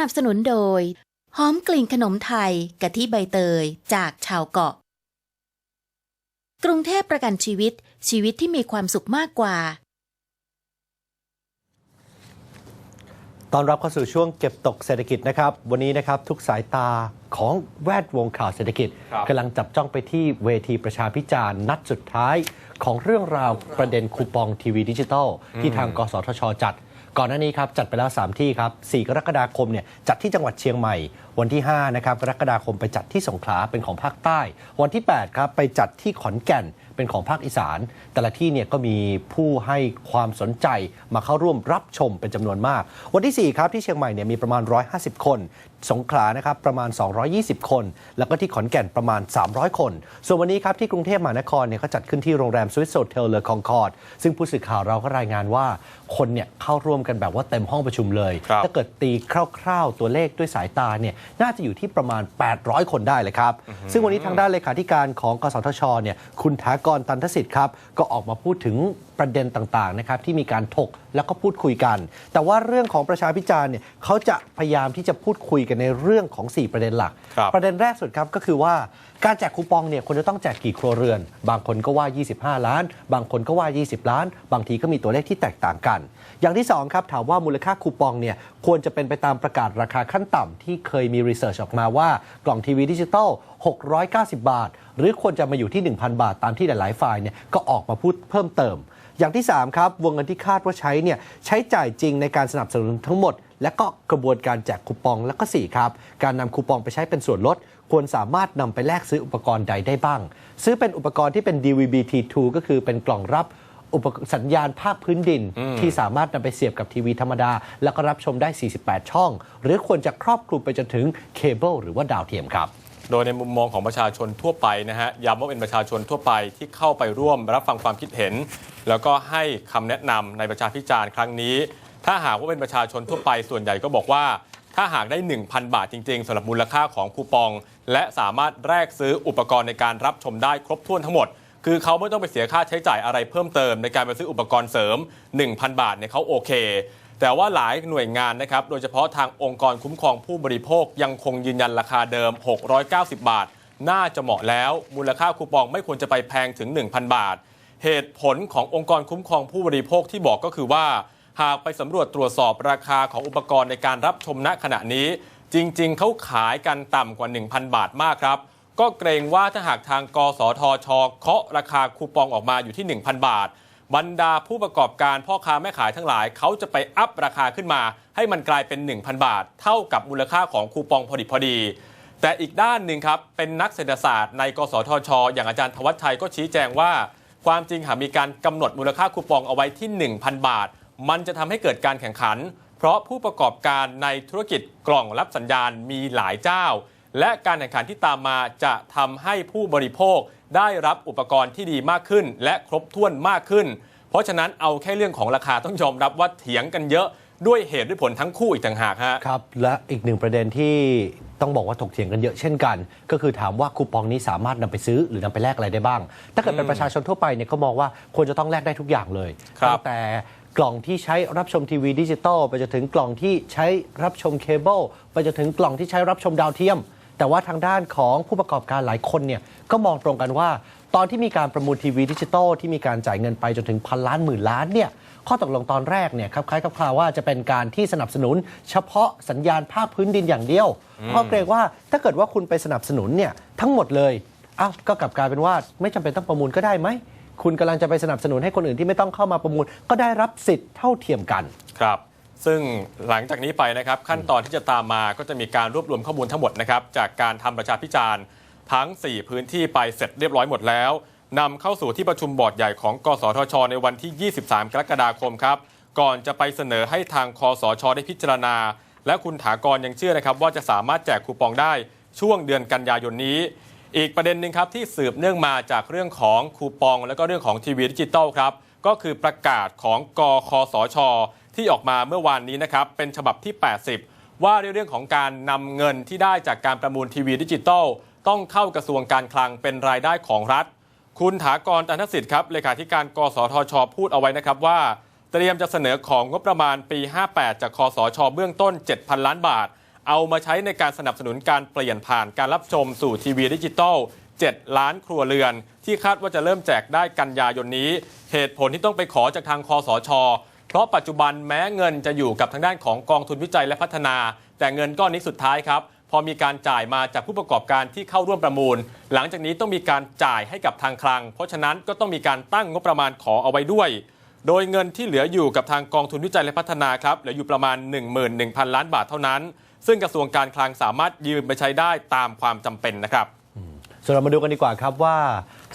นับสนุนโดย หอมกลิ่นขนมไทยกะทิใบเตยจากชาวเกาะ กรุงเทพประกันชีวิตชีวิตที่มีความสุขมากกว่าตอนรับเข้าสู่ช่วงเก็บตกเศรษฐกิจนะครับ วันนี้นะครับทุกสายตาของแวดวงข่าวเศรษฐกิจครับกำลังจับจ้องไปที่เวทีประชาพิจารณ์นัดสุดท้ายของเรื่องราวประเด็นคูปองทีวีดิจิทัลที่ทางกสทชจัด ก่อนหน้านี้ครับจัดไปแล้ว 3 ที่ครับ 4 กรกฎาคมเนี่ยจัดที่จังหวัดเชียงใหม่ วันที่ 5 นะครับ กรกฎาคมไปจัดที่สงขลาเป็นของภาคใต้ วันที่ 8 ครับ ไปจัดที่ขอนแก่น เป็นของภาคอีสาน แต่ละที่เนี่ยก็มีผู้ให้ความสนใจมาเข้าร่วมรับชมเป็นจำนวนมาก วันที่ 4 ครับที่เชียงใหม่เนี่ยมีประมาณ 150 คน สงขลานะครับประมาณ 220 คน แล้วก็ที่ขอนแก่นประมาณ 300 คน ส่วนวันนี้ครับที่กรุงเทพมหานครเนี่ยเขาจัดขึ้นที่โรงแรมสวิสโซเทลเลอคองคอร์ดซึ่งผู้สื่อข่าวเราก็รายงานว่าคนเนี่ยเข้าร่วมกันแบบว่าเต็มห้องประชุมเลยครับถ้าเกิดตีคร่าวๆตัวเลขด้วยสายตาเนี่ยน่าจะอยู่ที่ประมาณ 800 คนได้เลยครับ ซึ่งวันนี้ทางด้านเลขาธิการของกสทชเนี่ยคุณถากรตันทสิทธิ์ครับก็ออกมาพูดถึงประเด็นต่างๆนะครับที่มีการถกแล้วก็พูดคุยกัน แต่ว่าเรื่องของประชาพิจารณ์เนี่ยเขาจะพยายามที่จะพูดคุยกันในเรื่องของ 4 ประเด็นหลักครับประเด็นแรกสุดครับก็คือว่าการแจกคูปองเนี่ยควรจะต้องแจกกี่ครัวเรือน บางคนก็ว่า 25 ล้าน บางคนก็ว่า 20 ล้าน บางทีก็มีตัวเลขที่แตกต่างกัน อย่างที่2ครับถามว่ามูลค่าคูปองเนี่ยควรจะเป็นไปตามประกาศราคาขั้นต่ำที่เคยมีรีเสิร์ชออกมาว่ากล่องทีวีดิจิตอล690 บาท หรือควรจะมาอยู่ที่ 1,000 บาท ตามที่หลาย ๆ ฝ่ายเนี่ยก็ออกมาพูดเพิ่มเติม อย่างที่ 3 ครับ วงเงินที่คาดว่าใช้เนี่ยใช้จ่ายจริงในการสนับสนุนทั้งหมด และก็กระบวนการแจกคูปองและก็ 4 ครับ การนำคูปองไปใช้เป็นส่วนลด ควรสามารถนำไปแลกซื้ออุปกรณ์ใดได้บ้าง ซื้อเป็นอุปกรณ์ที่เป็น DVB-T2 ก็คือเป็นกล่องรับอุปกรณ์สัญญาณภาคพื้นดิน ที่สามารถนำไปเสียบกับทีวีธรรมดา แล้วก็รับชมได้ 48 ช่อง หรือควรจะครอบคลุมไปจนถึงเคเบิลหรือว่าดาวเทียมครับ โดยในมุมมองของประชาชนทั่วไปนะฮะย้ำว่าเป็นประชาชนทั่วไปที่เข้าไปร่วมรับฟังความคิดเห็น แล้วก็ให้คำแนะนำในประชาพิจารณ์ครั้งนี้ ถ้าหากว่าเป็นประชาชนทั่วไปส่วนใหญ่ก็บอกว่า ถ้าหากได้ 1,000 บาทจริง ๆสำหรับมูลค่าของคูปอง และสามารถแลกซื้ออุปกรณ์ในการรับชมได้ครบถ้วนทั้งหมดคือเขาไม่ต้องไปเสียค่าใช้จ่ายอะไรเพิ่มเติมในการไปซื้ออุปกรณ์เสริม 1,000 บาทเนี่ยเขาโอเค แต่ว่าหลายหน่วยงานนะครับ โดยเฉพาะทางองค์กรคุ้มครองผู้บริโภคยังคงยืนยันราคาเดิม 690 บาท น่าจะเหมาะแล้ว มูลค่าคูปองไม่ควรจะไปแพงถึง 1,000 บาท เหตุผลขององค์กรคุ้มครองผู้บริโภคที่บอกก็คือว่า หากไปสำรวจตรวจสอบราคาของอุปกรณ์ในการรับชมณขณะนี้ จริง ๆ เขาขายกันต่ำกว่า 1,000 บาทมากครับ ก็เกรงว่าถ้าหากทางกสทชเคาะราคาคูปองออกมาอยู่ที่ 1,000 บาท บรรดาผู้ประกอบการพ่อค้าแม่ขายทั้งหลาย เขาจะไปอัพราคาขึ้นมา ให้มันกลายเป็น 1,000 บาท เท่ากับมูลค่าของคูปองพอดิบพอดี แต่อีกด้านหนึ่งครับ เป็นนักเศรษฐศาสตร์ในกสทช อย่างอาจารย์ธวัชชัยก็ชี้แจงว่า ความจริงหากมีการกำหนดมูลค่าคูปองเอาไว้ที่ 1,000 บาท มันจะทำให้เกิดการแข่งขัน เพราะผู้ประกอบการในธุรกิจกล่องรับสัญญาณมีหลายเจ้า และการแข่งขันที่ตามมาจะทำให้ผู้บริโภค ได้รับอุปกรณ์ที่ดีมากขึ้น และครบถ้วนมากขึ้น เพราะฉะนั้นเอาแค่เรื่องของราคาต้องยอมรับว่าเถียงกันเยอะด้วยเหตุด้วยผลทั้งคู่อีกต่างหากฮะครับ และอีกหนึ่งประเด็นที่ต้องบอกว่าถกเถียงกันเยอะเช่นกัน ก็คือถามว่าคูปองนี้สามารถนำไปซื้อหรือนำไปแลกอะไรได้บ้าง ถ้าเกิดเป็นประชาชนทั่วไปเนี่ยก็มองว่าควรจะต้องแลกได้ทุกอย่างเลยครับตั้งแต่กล่องที่ใช้รับชมทีวีดิจิตอลไปจนถึงกล่องที่ใช้รับชมเคเบิลไปจนถึงกล่องที่ใช้รับชมดาวเทียม แต่ว่าทางด้านของผู้ประกอบการหลายคนเนี่ยก็มองตรงกันว่า ตอนที่มีการประมูลทีวีดิจิตอลที่มีการจ่ายเงินไปจนถึงพันล้านหมื่นล้านเนี่ยข้อตกลงตอนแรกเนี่ยครับคล้ายๆกับคลาวว่าจะเป็นการที่สนับสนุน เฉพาะสัญญาณภาคพื้นดินอย่างเดียวเพราะเกรงว่าถ้าเกิดว่าคุณไปสนับสนุนเนี่ยทั้งหมดเลยอ้าวก็กลับกลายเป็นว่าไม่จำเป็นต้องประมูลก็ได้ไหมคุณกำลังจะไปสนับสนุนให้คนอื่นที่ไม่ต้องเข้ามาประมูล ก็ได้รับสิทธิ์เท่าเทียมกันครับ ซึ่งหลังจากนี้ไปนะครับขั้นตอนที่จะตามมาก็จะมีการรวบรวมข้อมูลทั้งหมดนะครับจากการทำประชาพิจารณ์ทั้ง 4 พื้นที่ไปเสร็จเรียบร้อยหมดแล้วนำเข้าสู่ที่ประชุมบอร์ดใหญ่ของ กสทช ในวันที่ 23 กรกฎาคมครับ ก่อนจะไปเสนอให้ทางคอสช ได้พิจารณา และคุณถากรยังเชื่อนะครับว่าจะสามารถแจกคูปองได้ช่วงเดือนกันยายนนี้ อีกประเด็นหนึ่งครับที่สืบเนื่องมาจากเรื่องของคูปอง และก็เรื่องของทีวีดิจิตอลครับก็คือประกาศของกคสช ที่ออกมาเมื่อวานนี้นะครับเป็นฉบับที่ 80 ว่าในเรื่องของการนำเงินที่ได้จากการประมูลทีวีดิจิตอลต้องเข้ากระทรวงการคลังเป็นรายได้ของรัฐ คุณถากรตันทสิทธิ์ครับเลขาธิการกสทช พูดเอาไว้นะครับว่า เตรียมจะเสนอของงบประมาณปี 58 จากคอสช เบื้องต้น 7,000 ล้านบาท เอามาใช้ในการสนับสนุนการเปลี่ยนผ่านการรับชมสู่ทีวีดิจิตอล7 ล้านครัวเรือน ที่คาดว่าจะเริ่มแจกได้กันยายนนี้ เหตุผลที่ต้องไปขอจากทางคอสช เพราะปัจจุบันแม้เงินจะอยู่กับทางด้านของกองทุนวิจัยและพัฒนา แต่เงินก้อนนี้สุดท้ายครับพอมีการจ่ายมาจากผู้ประกอบการที่เข้าร่วมประมูล หลังจากนี้ต้องมีการจ่ายให้กับทางคลัง เพราะฉะนั้นก็ต้องมีการตั้งงบประมาณขอเอาไว้ด้วย โดยเงินที่เหลืออยู่กับทางกองทุนวิจัยและพัฒนาครับเหลืออยู่ประมาณ 11,000 ล้านบาทเท่านั้น ซึ่งกระทรวงการคลังสามารถยืมไปใช้ได้ตามความจำเป็นนะครับส่วนเรามาดูกันดีกว่าครับว่า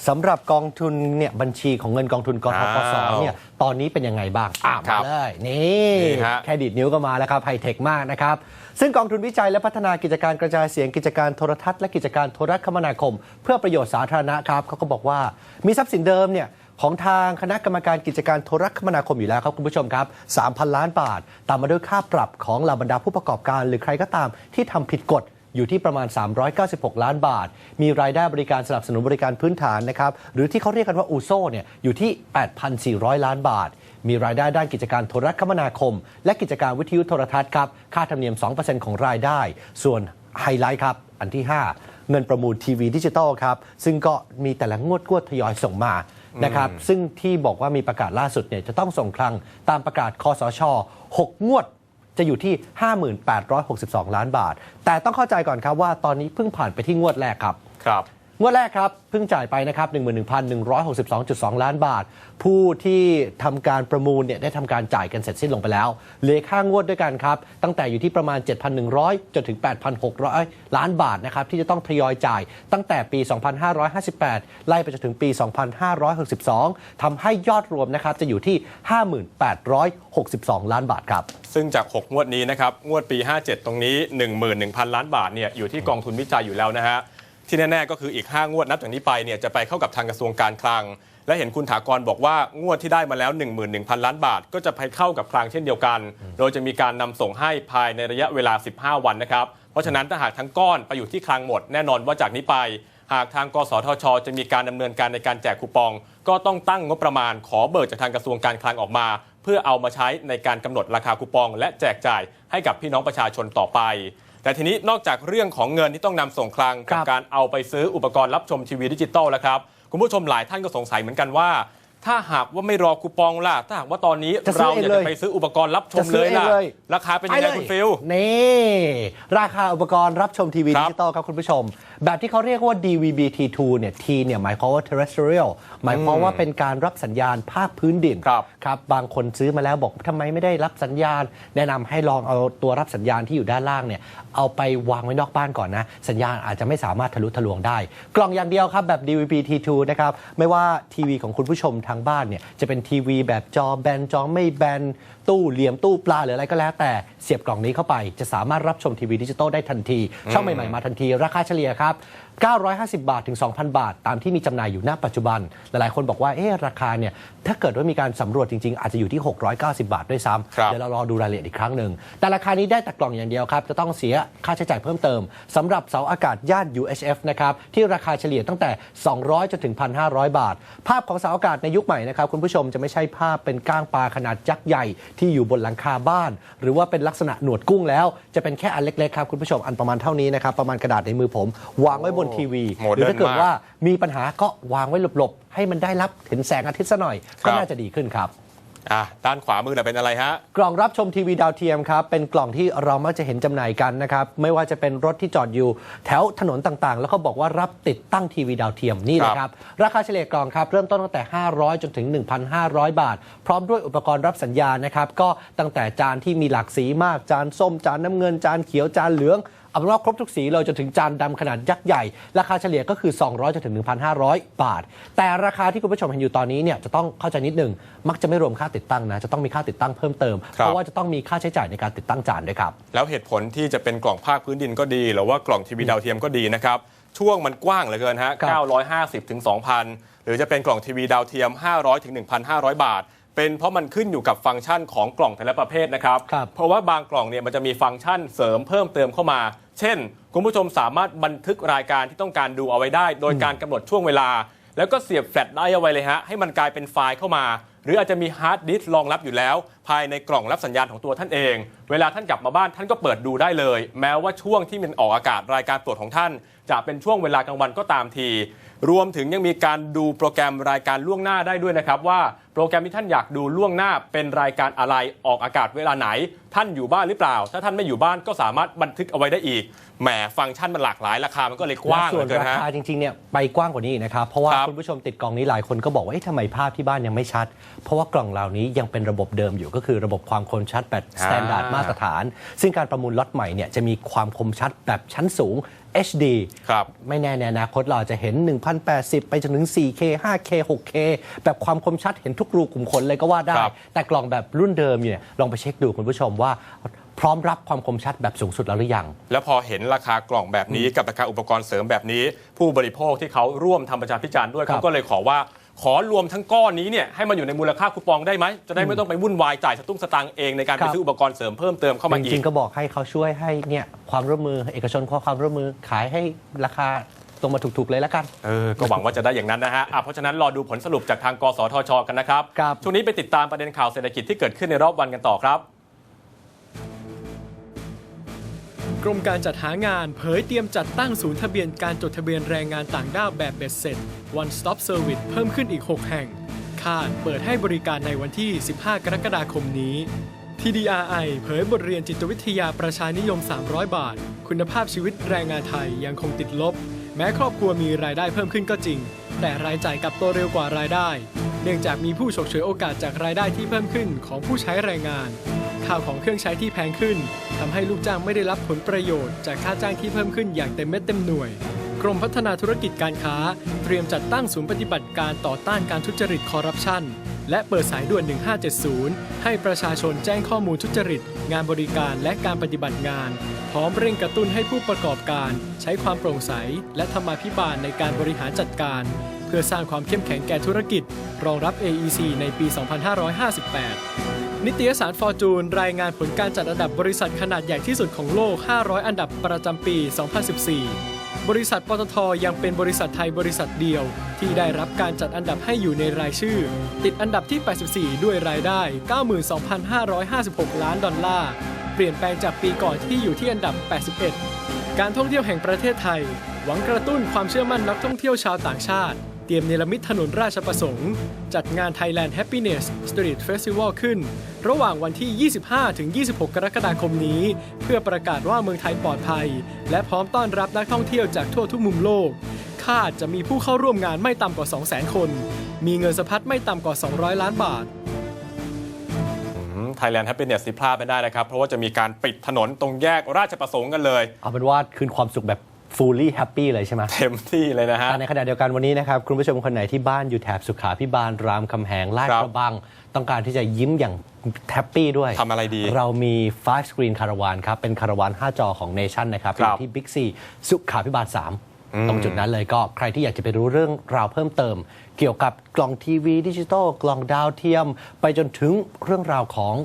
สำหรับกองทุนเนี่ยบัญชีของเงินกองทุนกทปสอ้าวเนี่ยตอนนี้เป็นยังไงบ้างอะครัมาบเลยนี่นี่ฮะแค่ดีดนิ้วก็มาแล้วครับไฮเทคมากนะครับ ซึ่งกองทุนวิจัยและพัฒนากิจการกระจายเสียงกิจการโทรทัศน์และกิจการโทรคมนาคม เพื่อประโยชน์สาธารณะครับเขาก็บอกว่ามีทรัพย์สินเดิมเนี่ยของทางคณะกรรมการกิจการโทรคมนาคมอยู่แล้วครับคุณผู้ชมครับ 3,000 ล้านบาท ตามมาด้วยค่าปรับของเหล่าบรรดาผู้ประกอบการ หรือใครก็ตามที่ทำผิดกฎ อยู่ที่ประมาณ 396 ล้านบาท มีรายได้บริการสนับสนุนบริการพื้นฐานนะครับหรือที่เขาเรียกกันว่าอูโซเนี่ยอยู่ที่ 8,400 ล้านบาท มีรายได้ด้านกิจการโทรคมนาคม และกิจการวิทยุโทรทัศน์ครับค่าธรรมเนียม 2%ของรายได้ ส่วนไฮไลท์ครับอันที่ 5 เงินประมูลทีวีดิจิตอลครับซึ่งก็มีแต่ละงวดกวดทยอยส่งมานะครับซึ่งที่บอกว่ามีประกาศล่าสุดเนี่ยจะต้องส่งคลังตามประกาศคอสช 6 งวด จะอยู่ที่ 5862 ล้านบาท แต่ต้องเข้าใจก่อนครับว่าตอนนี้เพิ่งผ่านไปที่งวดแรกครับครับ งวดแรกครับเพิ่งจ่ายไปนะครับ 11,162.2 ล้านบาท ผู้ที่ทำการประมูลเนี่ยได้ทำการจ่ายกันเสร็จสิ้นลงไปแล้วเหลือค่างวดด้วยกันครับ ตั้งแต่อยู่ที่ประมาณ 7,100 จนถึง 8,600 ล้านบาทนะครับที่จะต้องทยอยจ่ายตั้งแต่ปี 2558 ไล่ไปจนถึงปี 2562ทำให้ยอดรวมนะครับจะอยู่ที่ 5862 ล้านบาทครับซึ่งจาก 6 งวดนี้นะครับงวดปี 57 ตรงนี้ 11,000 ล้านบาทเนี่ยอยู่ที่กองทุนวิจัยอยู่แล้วนะฮะ ที่แน่ๆก็คืออีก 5 งวดนับจากนี้ไปเนี่ยจะไปเข้ากับทางกระทรวงการคลัง และเห็นคุณถากรบอกว่างวดที่ได้มาแล้ว 11,000 ล้านบาท ก็จะไปเข้ากับคลังเช่นเดียวกัน โดยจะมีการนำส่งให้ภายในระยะเวลา 15 วันนะครับ เพราะฉะนั้นถ้าหากทั้งก้อนไปอยู่ที่คลังหมดแน่นอนว่าจากนี้ไป หากทางกสทช จะมีการดำเนินการในการแจกคูปอง ก็ต้องตั้งงบประมาณขอเบิกจากทางกระทรวงการคลังออกมา เพื่อเอามาใช้ในการกำหนดราคาคูปอง และแจกจ่ายให้กับพี่น้องประชาชนต่อไป แต่ทีนี้นอกจากเรื่องของเงินที่ต้องนำส่งคลังครักับการเอาไปซื้ออุปกรณ์รับชมทีวีดิจิตอลแล้วครับคุณผู้ชมหลายท่านก็สงสัยเหมือนกันว่า ถ้าหากว่าไม่รอคูปองล่ะ ถ้าหากว่าตอนนี้จะซื้อเราเองอยากเลยจะไปซื้ออุปกรณ์รับชจะมซื้เลอยเองล่ะเลยราคาเป็นยังไงคุณฟิลนี่ราคาอุปกรณ์รับชมทีวีครัดิบจิตอลครับคุณผู้ชม แบบที่เขาเรียกว่า DVB-T2 เนี่ย T เนี่ยหมายความว่า terrestrial หมายความว่าเป็นการรับสัญญาณภาคพื้นดินครับครับบางคนซื้อมาแล้วบอกทำไมไม่ได้รับสัญญาณ แนะนำให้ลองเอาตัวรับสัญญาณที่อยู่ด้านล่างเนี่ยเอาไปวางไว้นอกบ้านก่อนนะ สัญญาณอาจจะไม่สามารถทะลุทะลวงได้ กล่องอย่างเดียวครับแบบ DVB-T2 นะครับไม่ว่าทีวีของคุณผู้ชมทางบ้านเนี่ยจะเป็นทีวีแบบจอแบนจอไม่แบนตู้เหลี่ยมตู้ปลาหรืออะไรก็แล้วแต่เสียบกล่องนี้เข้าไป จะสามารถรับชมทีวีดิจิตอลได้ทันที ช่องใหม่ๆมาทันที ราคาเฉลี่ยครับ950 บาทถึง 2,000 บาท ตามที่มีจำหน่ายอยู่ณปัจจุบัน หลายๆ คนบอกว่าเอ๊ะราคาเนี่ยถ้าเกิดว่ามีการสำรวจจริง ๆ อาจจะอยู่ที่ 690 บาทด้วยซ้ครับำเดี๋ยวเรารอดูรายละเอียดอีกครั้งหนึ่งแต่ราคานี้ได้แต่กล่องอย่างเดียวครับ จะต้องเสียค่าใช้จ่ายเพิ่มเติมสำหรับเสาอากาศย่าน UHF นะครับที่ราคาเฉลี่ยตั้งแต่ 200จนถึง 1,500 บาท ภาพของเสาอากาศในยุคใหม่นะครับคุณผู้ชมจะไม่ใช่ภาพเป็นก้างปลาขนาดยักษ์ใหญ่ที่อยู่บนหลังคาบ้าน หรือว่าเป็นลักษณะหนวดกุ้งแล้ว จะเป็นแค่อันเล็กๆครับคุณผู้ชมอันประมาณเท่านี้นะครับประมาณกระดาษในมือผมวางไว้บนทีวีโมเดิร์นหรือถ้าเกิดมากว่ามีปัญหาก็วางไว้หลบๆ ให้มันได้รับเห็นแสงอาทิตย์ซะหน่อยครัก็บน่าจะดีขึ้นครับอะด้านขวามือน่ะเป็นอะไรฮะ กล่องรับชมทีวีดาวเทียมครับ เป็นกล่องที่เรามักจะเห็นจำหน่ายกันนะครับ ไม่ว่าจะเป็นรถที่จอดอยู่ แถวถนนต่างๆ แล้วเขาบอกว่ารับติดตั้งทีวีดาวเทียมนี่เลยครับ ราคาเฉลี่ยกล่องครับ เริ่มต้นตั้งแต่ 500 จนถึง 1,500 บาท พร้อมด้วยอุปกรณ์รับสัญญาณนะครับ ก็ตั้งแต่จานที่มีหลากสีมากจานส้มจานน้ำเงินจานเขียวจานเหลือง เอาเป็นว่าครบทุกสีเลยจนถึงจานดำขนาดยักษ์ใหญ่ ราคาเฉลี่ยก็คือ 200จนถึง 1,500 บาท แต่ราคาที่คุณผู้ชมเห็นอยู่ตอนนี้เนี่ยจะต้องเข้าใจนิดหนึงมักจะไม่รวมค่าติดตั้งนะจะต้องมีค่าติดตั้งเพิ่มเติมครับเพราะว่าจะต้องมีค่าใช้จ่ายในการติดตั้งจานด้วยครับแล้วเหตุผลที่จะเป็นกล่องภาคพื้นดินก็ดี หรือว่ากล่องทีวีดาวเทียมก็ดีนะครับช่วงมันกว้างเหลือเกินฮะครับ950ถึง2,000 หรือจะเป็นกล่องทีวีดาวเทียม 500ถึง1,500 บาท เป็นเพราะมันขึ้นอยู่กับฟังก์ชันของกล่องแต่ละประเภทนะครับ ครับเพราะว่าบางกล่องเนี่ยมันจะมีฟังก์ชันเสริมเพิ่มเติมเข้ามา เช่น คุณผู้ชมสามารถบันทึกรายการที่ต้องการดูเอาไว้ได้ โดยการกำหนดช่วงเวลา แล้วก็เสียบแฟลชไดร์เอาไว้เลยฮะให้มันกลายเป็นไฟล์เข้ามา หรืออาจจะมีฮาร์ดดิสก์รองรับอยู่แล้ว ภายในกล่องรับสัญญาณของตัวท่านเอง เวลาท่านกลับมาบ้านท่านก็เปิดดูได้เลย แม้ว่าช่วงที่มันออกอากาศรายการตรวจของท่าน จะเป็นช่วงเวลากลางวันก็ตามที รวมถึงยังมีการดูโปรแกรมรายการล่วงหน้าได้ด้วยนะครับว่าโปรแกรมที่ท่านอยากดูล่วงหน้าเป็นรายการอะไรออกอากาศเวลาไหน ท่านอยู่บ้านหรือเปล่า ถ้าท่านไม่อยู่บ้านก็สามารถบันทึกเอาไว้ได้อีกแหมฟังก์ชันมันหลากหลายราคามันก็เลยกว้างและส่วนเหลือเกิรานฮะคาจริงๆเนี่ยไปกว้างกว่านี้อีกนะครับเพราะว่าครับคุณผู้ชมติดกล่องนี้หลายคนก็บอกว่าเอ๊ะทำไมภาพที่บ้านยังไม่ชัดเพราะว่ากล่องเหล่านี้ยังเป็นระบบเดิมอยู่ก็คือระบบความคมชัดแบบอ่าสแตนดาร์ดมาตรฐาน ซึ่งการประมูลล็อตใหม่เนี่ยจะมีความคมชัดแบบชั้นสูง HD ครับ ไม่แน่ในอนาคตเราอาจจะเห็น 1080 ไปจนถึง 4K 5K 6K แบบความคมชัดเห็นทุกรูขุมขนเลยก็ว่าได้ ครับ แต่กล่องแบบรุ่นเดิมเนี่ยลองไปเช็คดูคุณผู้ชมว่าพร้อมรับความคมชัดแบบสูงสุดแล้วหรือยัง แล้วพอเห็นราคากล่องแบบนี้กับราคาอุปกรณ์เสริมแบบนี้ ผู้บริโภคที่เขาร่วมทำประชาพิจารณ์ด้วยครับ เขาก็เลยขอว่า ขอรวมทั้งก้อนนี้เนี่ยให้มันอยู่ในมูลค่าคูปองได้ไหม จะได้ไม่ต้องไปวุ่นวายจ่ายสตุ้งสตางค์เองในการคไปรับซื้ออุปกรณ์เสริมเพิ่มเติมเข้ามาจอีริกงๆก็บอกให้เขาช่วยให้เนี่ยความร่วมมือเอกชนขอความร่วมมือขายให้ราคาตรงมาถูกๆเลยแล้วกัน เออ ก็หวังว่าจะได้อย่างนั้นนะฮะอะเพราะฉะนั้นรอดูผลสรุปจากทางกสทช กันนะครับครับ ช่วงนี้ไปติดตามประเด็นข่าวเศรษฐกิจที่เกิดขึ้นในรอบวันกันต่อครับ กรมการจัดหางานเผยเตรียมจัดตั้งศูนย์ทะเบียนการจดทะเบียนแรงงานต่างด้าวแบบเบ็ดเสร็จ One Stop Service เพิ่มขึ้นอีก 6 แห่ง คาดเปิดให้บริการในวันที่ 15 กรกฎาคมนี้ TDRI เผยบทเรียนจิตวิทยาประชานิยม 300 บาท คุณภาพชีวิตแรงงานไทยยังคงติดลบ แม้ครอบครัวมีรายได้เพิ่มขึ้นก็จริง แต่รายจ่ายกลับโตเร็วกว่ารายได้ เนื่องจากมีผู้ฉกฉวยโอกาสจากรายได้ที่เพิ่มขึ้นของผู้ใช้แรงงาน ข้าวของเครื่องใช้ที่แพงขึ้นทำให้ลูกจ้างไม่ได้รับผลประโยชน์ จากค่าจ้างที่เพิ่มขึ้นอย่างเต็มเม็ดเต็มหน่วย กรมพัฒนาธุรกิจการค้า เตรียมจัดตั้งศูนย์ปฏิบัติการต่อต้านการทุจริตคอร์รัปชันและเปิดสายด่วน 1570 ให้ประชาชนแจ้งข้อมูลทุจริต งานบริการและการปฏิบัติงาน พร้อมเร่งกระตุ้นให้ผู้ประกอบการ ใช้ความโปร่งใส และธรรมาภิบาลในการบริหารจัดการ เพื่อสร้างความเข้มแข็งแก่ธุรกิจ รองรับ AEC ในปี 2558 นิตยสารฟอร์จูนรายงานผลการจัดอันดับบริษัทขนาดใหญ่ที่สุดของโลก 500 อันดับประจำปี 2014 บริษัทปตทยังเป็นบริษัทไทยบริษัทเดียว ที่ได้รับการจัดอันดับให้อยู่ในรายชื่อ ติดอันดับที่ 84 ด้วยรายได้ 92,556 ล้านดอลลาร์ เปลี่ยนแปลงจากปีก่อนที่อยู่ที่อันดับ 81 การท่องเที่ยวแห่งประเทศไทย หวังกระตุ้นความเชื่อมั่นนักท่องเที่ยวชาวต่างชาติ เตรียมเนรมิตถนนราชประสงค์ จัดงาน Thailand Happiness Street Festival ขึ้น ระหว่างวันที่ 25-26 กรกฎาคมนี้ เพื่อประกาศว่าเมืองไทยปลอดภัย และพร้อมต้อนรับนักท่องเที่ยวจากทั่วทุกมุมโลก คาดจะมีผู้เข้าร่วมงานไม่ต่ำกว่า 200,000 คน มีเงินสะพัดไม่ต่ำกว่า 200 ล้านบาท ไทยแลนด์แฮปปี้เนสที่พลาดไม่ได้นะครับ เพราะว่าจะมีการปิดถนนตรงแยกราชประสงค์กันเลย เอาเป็นว่าคืนความสุขแบบ fully happy เลยใช่ไหมเต็มที่เลยนะฮะแต่ในขณะเดียวกันวันนี้นะครับ คุณผู้ชมคนไหนที่บ้านอยู่แถบสุขาพิบาลรามคำแหงลาดครับกระบัง ต้องการที่จะยิ้มอย่างแฮปปี้ด้วยทำอะไรดี เรามี 5 screen คาราวานครับ เป็นคาราวาน 5 จอของ Nation นะครับคอรับยู่ที่ Big C สุขาพิบาล 3ตรงจุดนั้นเลยก็ใครที่อยากจะไปรู้เรื่องราวเพิ่มเติม เกี่ยวกับกล่องทีวีดิจิตอลกล่องดาวเทียม ไปจนถึงเรื่องราวของ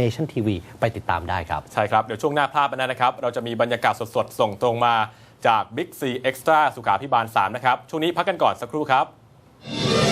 Nation TV ไปติดตามได้ครับ ใช่ครับ เดี๋ยวช่วงหน้าพลาดไปนะครับ เราจะมีบรรยากาศสดๆ ส่งตรงมา จาก Big C Extra สุขาพิบาล 3 นะครับ ช่วงนี้พักกันก่อนสักครู่ครับ